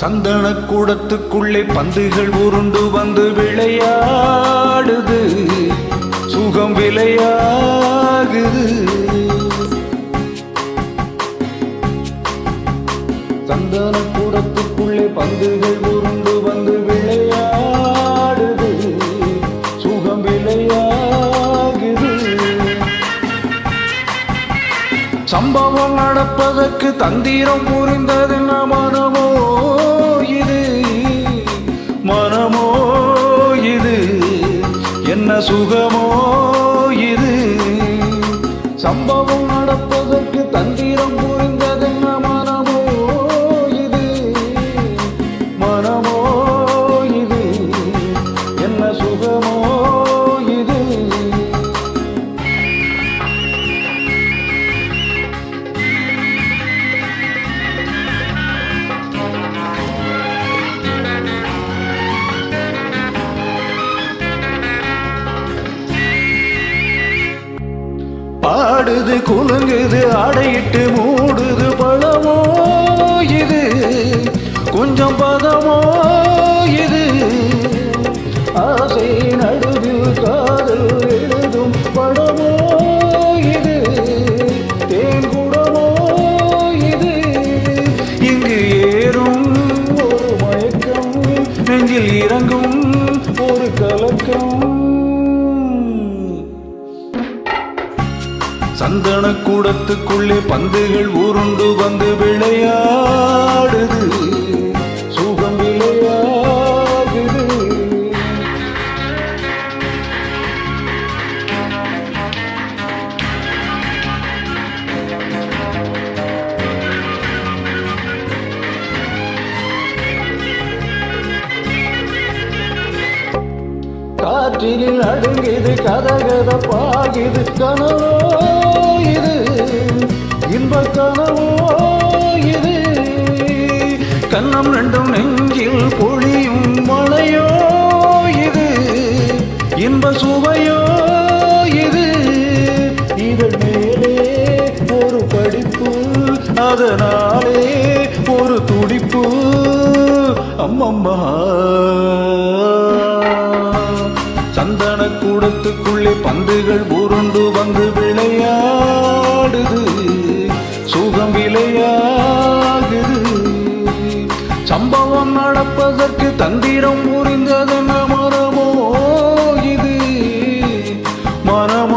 சந்தன கூடத்துக்குள்ளே பந்துகள் உருண்டு வந்து விளையாடுது. சுகம் விளையாகுது. சந்தன கூடத்துக்குள்ளே பந்துகள் உருண்டு வந்து விளையாடுது. சுகம் விளையாகுது. சம்பவம் நடப்பதற்கு தந்திரம் புரிந்தது நமனமோ ஆடுது குலுங்குது அடையிட்டு மூடுது பழமோ இது? கொஞ்சம் பதமோ இது? ஆசை நடுது காதல் எழுதும் படமோ இது? தேன்குடமோ இது? இங்கு ஏறும் ஒரு மயக்கம் நெஞ்சில் இறங்கும் ஒரு கலக்கம். சந்தன கூடத்துக்குள்ளே பந்துகள் உருண்டு வந்து விளையாடுது. சுகம் விளையாடுது. காற்றினில் அடுங்கியது கதகத பாகிது கனவோ நெஞ்சில் பொழியும் மழையோ இது? இன்ப சுவையோ இது? இதன் மேலே ஒரு படிப்பு அதனாலே ஒரு துடிப்பு. அம்மம்மா. சந்தன கூடத்துக்குள்ளே பந்துகள் உருண்டு வந்து விளையாடுது. சுகம் விளையாகுது. சம்பவம் நடப்பதற்கு தந்திரம் புரிந்தது நமரமோ இது? மரம்